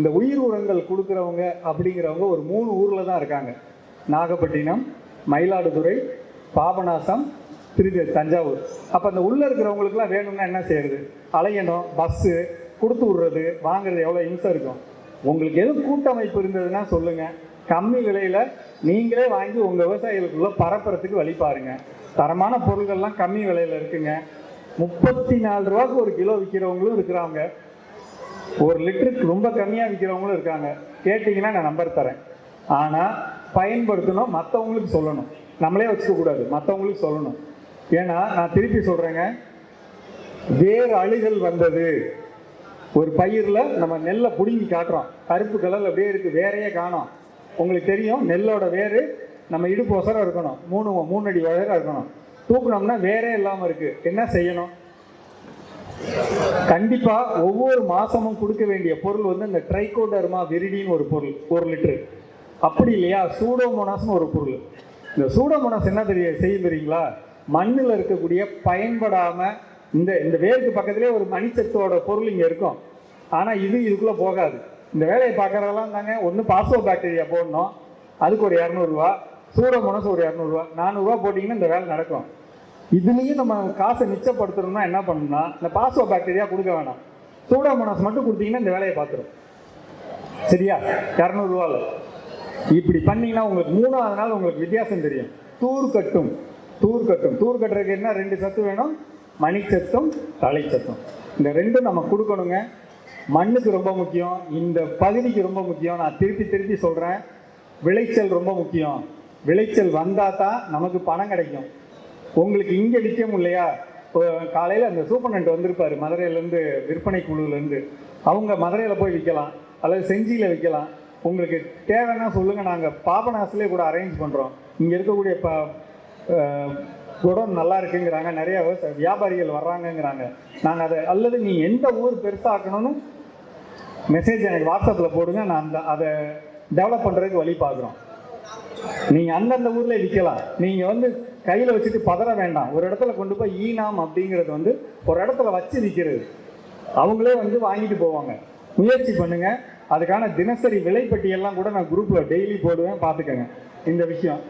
இந்த உயிர் உரங்கள் கொடுக்குறவங்க அப்படிங்கிறவங்க ஒரு மூணு ஊரில் தான் இருக்காங்க. நாகப்பட்டினம் மயிலாடுதுறை பாபநாசம் திருச்சி தஞ்சாவூர். அப்போ அந்த உள்ளே இருக்கிறவங்களுக்குலாம் வேணும்னா என்ன செய்யறது? அலையணும் பஸ்ஸு கொடுத்து விட்றது வாங்குறது எவ்வளோ இம்சம் இருக்கும்? உங்களுக்கு எதுவும் கூட்டமைப்பு இருந்ததுன்னா சொல்லுங்கள் கம்மி விலையில் நீங்களே வாங்கி உங்கள் விவசாயிகளுக்குள்ளே பரப்புறதுக்கு வழி பாருங்கள் தரமான பொருள்கள்லாம் கம்மி விலையில் இருக்குங்க. முப்பத்தி நாலு ரூபாய்க்கு ஒரு கிலோ விற்கிறவங்களும் இருக்கிறாங்க. ஒரு லிட்டருக்கு ரொம்ப கம்மியாக விற்கிறவங்களும் இருக்காங்க. கேட்டிங்கன்னா நான் நம்பர் தரேன். ஆனால் பயன்படுத்தணும் மற்றவங்களுக்கு சொல்லணும். நம்மளே வச்சுக்கக்கூடாது மற்றவங்களுக்கு சொல்லணும். ஏன்னா நான் திருப்பி சொல்கிறேங்க வேறு அழுகல் வந்தது. ஒரு பயிரில் நம்ம நெல்லை பிடுங்கி காட்டுறோம். கருப்பு கலர் அப்படியே இருக்குது வேறையே காணோம். உங்களுக்கு தெரியும் நெல்லோட வேறு நம்ம இடுப்பு ஒசரம் இருக்கணும். மூணு மூணு அடி உயரம் இருக்கணும். தூக்குனோம்னா வேறே இல்லாமல் இருக்குது என்ன செய்யணும்? கண்டிப்பாக ஒவ்வொரு மாதமும் கொடுக்க வேண்டிய பொருள் வந்து இந்த ட்ரைகோடர்மா விரிடின்னு ஒரு பொருள் ஒரு லிட்டரு. அப்படி இல்லையா? சூடோமோனாஸ்னு ஒரு பொருள். இந்த சூடோமோனாஸ் என்ன தெரிய செய்யும் தெரியுங்களா? மண்ணில் இருக்கக்கூடிய பயன்படாமல் இந்த இந்த வேருக்கு பக்கத்திலே ஒரு மணிச்சத்தோட பொருள் இங்கே இருக்கும். ஆனால் இது இதுக்குள்ளே போகாது. இந்த வேலையை பார்க்குறதெல்லாம் தாங்க ஒன்று பாசோ பாக்டீரியா போடணும். அதுக்கு ஒரு இரநூறுவா சூடோமோனாஸ் ஒரு இரநூறுவா நானூறுரூவா போட்டிங்கன்னா இந்த வேலை நடக்கும். இதுலேயும் நம்ம காசை மிச்சப்படுத்தணும்னா என்ன பண்ணணும்னா இந்த பாஸ்வோ பாக்டீரியா கொடுக்க வேணாம். சூடாமோனாஸ் மட்டும் கொடுத்தீங்கன்னா இந்த வேலையை பார்த்துரும். சரியா? இரநூறுவாவில் இப்படி பண்ணீங்கன்னா உங்களுக்கு மூணாவது நாள் உங்களுக்கு வித்தியாசம் தெரியும். தூர் கட்டும். தூர் கட்டும். தூர் கட்டுறதுக்கு என்ன? ரெண்டு சத்து வேணும். மணிச்சத்தும் தலைச்சத்தும் இந்த ரெண்டும் நம்ம கொடுக்கணுங்க. மண்ணுக்கு ரொம்ப முக்கியம். இந்த பகுதிக்கு ரொம்ப முக்கியம். நான் திருப்பி திருப்பி சொல்கிறேன் விளைச்சல் ரொம்ப முக்கியம். விளைச்சல் வந்தால் தான் நமக்கு பணம் கிடைக்கும். உங்களுக்கு இங்கே விற்க முடியலையா காலையில் அந்த சூப்பர்னண்ட் வந்திருப்பாரு மதுரையிலேருந்து விற்பனை குழுவிலேருந்து. அவங்க மதுரையில் போய் விற்கலாம் அல்லது செஞ்சியில் விற்கலாம். உங்களுக்கு தேவைன்னா சொல்லுங்கள் நாங்கள் பாபநாசிலே கூட அரேஞ்ச் பண்ணுறோம் இங்கே இருக்கக்கூடிய ப குடம் நல்லா இருக்குங்கிறாங்க நிறைய வியாபாரிகள் வர்றாங்கங்கிறாங்க. நாங்கள் அதை அல்லது நீ எந்த ஊர் பெருசாக்கணும்னு மெசேஜ் எனக்கு வாட்ஸ்அப்பில் போடுங்க நான் அந்த அதை டெவலப் பண்ணுறதுக்கு வழி பார்க்குறோம். நீங்கள் அந்தந்த ஊரில் விற்கலாம் நீங்கள் வந்து கையில் வச்சுட்டு பதற வேண்டாம். ஒரு இடத்துல கொண்டு போய் ஈனாம் அப்படிங்கிறது வந்து ஒரு இடத்துல வச்சு விற்கிறது அவங்களே வந்து வாங்கிட்டு போவாங்க. முயற்சி பண்ணுங்க. அதுக்கான தினசரி விலைப்பட்டியெல்லாம் கூட நான் குரூப்பில் டெய்லி போடுவேன் பார்த்துக்கங்க. இந்த விஷயம்.